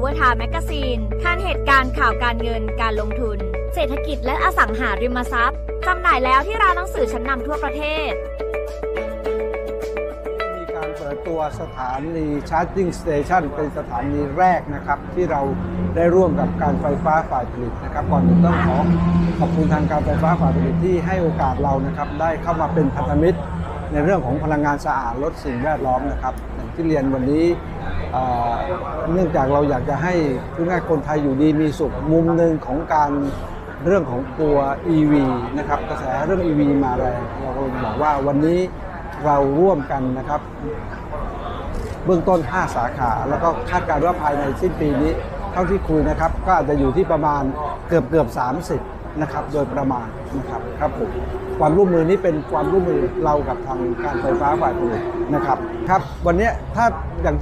แมกกาซีนข่านเหตุการณ์ข่าวการเงินการลงทุน เศรษฐกิจและอสังหาริมทรัพย์จำหน่ายแล้วที่ร้านหนังสือชั้นนำทั่วประเทศ มีการเปิดตัวสถานีชาร์จิ่งสเตชันเป็นสถานีแรกนะครับ ที่เราได้ร่วมกับการไฟฟ้าฝ่ายผลิตนะครับ ก่อนอื่นต้องขอขอบคุณทางการไฟฟ้าฝ่ายผลิตที่ให้โอกาสเรานะครับได้เข้ามาเป็นพันธมิตร ในเรื่องของพลังงานสะอาดลดสิ่งแวดล้อมนะครับอย่างที่เรียนวันนี้ เนื่องจากเราอยากจะให้ผู้ง่ายคนไทยอยู่ดีมีสุขมุมหนึ่งของการเรื่องของตัว EV นะครับกระแสเรื่อง EV มาแรงเราก็บอกว่าวันนี้เราร่วมกันนะครับ เบื้องต้น 5 สาขา แล้วก็คาดการณ์ว่าภายในสิ้นปีนี้ เท่าที่คุยนะครับ ก็อาจจะอยู่ที่ประมาณเกือบเกือบ30 นะครับโดยประมาณนะครับครับผมความร่วมมือนี้เป็นความร่วมมือเรากับทางการไฟฟ้าฝ่ายผลิตนะครับครับวันนี้ถ้าอย่าง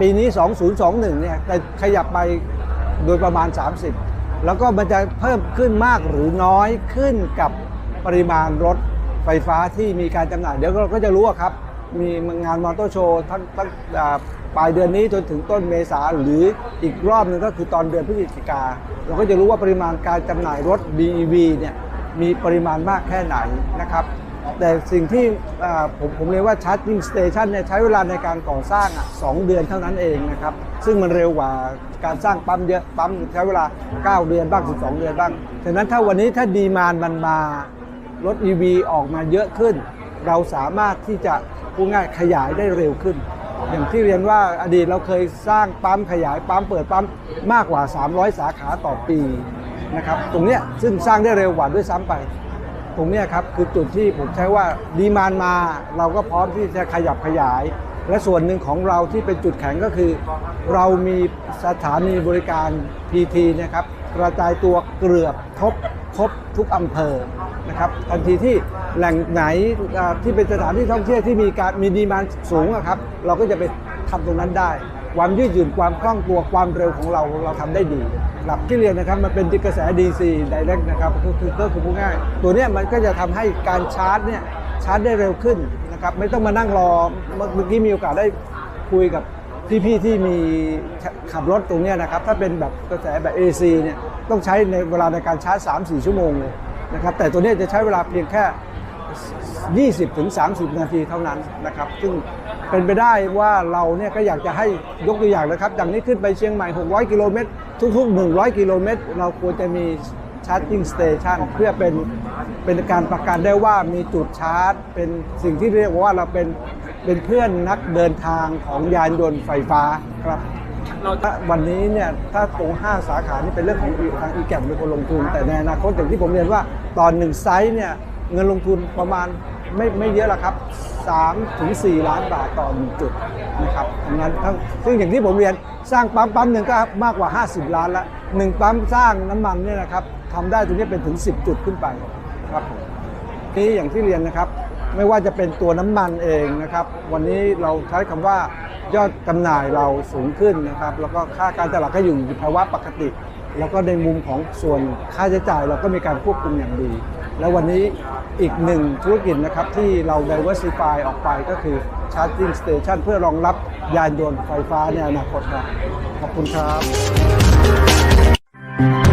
ปีนี้ 2021เนี่ยจะขยับไปโดยประมาณ 30 แล้วก็มันจะเพิ่มขึ้นมากหรือน้อยขึ้นกับปริมาณรถไฟฟ้าที่มีการจำหน่าย เดี๋ยวเราก็จะรู้ครับ มีงานมอเตอร์โชว์ทั้งตั้งอ่า ปลายเดือนนี้จนถึงต้นเมษาหรืออีกรอบหนึงก็คือตอนเดือนพฤศจิกา เราก็จะรู้ว่าปริมาณการจำหน่ายรถ BEV เนี่ยมีปริมาณมากแค่ไหนนะครับแต่สิ่งที่ผมผมเรียกว่าชาร์จิ่งสเตชันเนี่ยใช้เวลาในการก่อสร้างอะสองเดือนเท่านั้นเองนะครับซึ่งมันเร็วกว่าการสร้างปั๊มเยอะปั๊มใช้เวลา 9 เดือนบ้าง 12 เดือนบ้างฉะนั้นถ้าวันนี้ถ้าดีมานมันมารถ EV ออกมาเยอะขึ้น เราสามารถที่จะพูดง่ายขยายได้เร็วขึ้น อย่างที่เรียนว่าอดีตเราเคยสร้างปั๊มขยายปั๊มเปิดปั๊มมากกว่า 300 สาขาต่อปีนะครับตรงเนี้ยซึ่งสร้างได้เร็วกว่าด้วยซ้ำไป ตรงเนี้ยครับคือจุดที่ผมใช้ว่าดีมานมาเราก็พร้อมที่จะขยับขยาย และส่วนหนึ่งของเราที่เป็นจุดแข็งก็คือ เรามีสถานีบริการ PT นะครับกระจายตัวเกือบครบ ครบทุกอำเภอนะครับทันทีที่แหล่งไหนที่เป็นสถานที่ท่องเที่ยวที่มีการมีดีมานสูงอะครับ เราก็จะไปทำตรงนั้นได้ ความยืดหยุ่นความคล่องตัวความเร็วของเราเราทำได้ดีหลักที่เรียนนะครับมันเป็นกระแส DC Direct นะครับก็คือก็คือพูดง่าย ตัวนี้มันก็จะทำให้การชาร์จเนี่ยชาร์จได้เร็วขึ้นนะครับไม่ต้องมานั่งรอเมื่อกี้มีโอกาสได้คุยกับพี่ๆที่มีขับรถตรงนี้นะครับถ้าเป็นแบบกระแสแบบ AC เนี่ย ต้องใช้ในเวลาในการชาร์จ 3-4 ชั่วโมงเลยนะครับแต่ตัวนี้จะใช้เวลาเพียงแค่ 20ถึง30 นาทีเท่านั้นนะครับซึ่งเป็นไปได้ว่าเราเนี่ยก็อยากจะให้ยกตัวอย่างนะครับอย่างนี้ขึ้นไปเชียงใหม่ 600 กิโลเมตรทุก ๆ 100 กิโลเมตรเราควรจะมีชาร์จิ่งสเตชันเพื่อเป็นเป็นการประกันได้ว่ามีจุดชาร์จ เป็นสิ่งที่เรียกว่าเราเป็นเป็นเพื่อนนักเดินทางของยานยนต์ไฟฟ้าครับ วันนี้เนี่ยถ้าตรง 5 สาขานี่เป็นเรื่องของทางอีแกมเป็นคนลงทุน แต่ในอนาคตอย่างที่ผมเรียนว่าตอนหนึ่งไซส์เนี่ยเงินลงทุนประมาณไม่ไม่เยอะหรอกครับ3ถึง4ล้านบาทต่อหนึ่งจุดนะครับทั้งนั้นทั้งซึ่งอย่างที่ผมเรียนสร้างปั๊มปั๊มหนึ่งก็มากกว่า 50 ล้านละหนึ่งปั๊มสร้างน้ำมันเนี่ยนะครับทำได้ตรงนี้เป็นถึง 10 จุดขึ้นไปครับผมนี้อย่างที่เรียนนะครับ ไม่ว่าจะเป็นตัวน้ำมันเองนะครับ วันนี้เราใช้คำว่า ยอดจำหน่ายเราสูงขึ้นนะครับ แล้วก็ค่าการตลาดก็อยู่ในภาวะปกติ แล้วก็ในมุมของส่วนค่าใช้จ่ายเราก็มีการควบคุมอย่างดี แล้ววันนี้อีกหนึ่งธุรกิจนะครับที่เรา diversify ออกไปก็คือ charging station เพื่อรองรับยานยนต์ไฟฟ้าในอนาคตครับขอบคุณครับ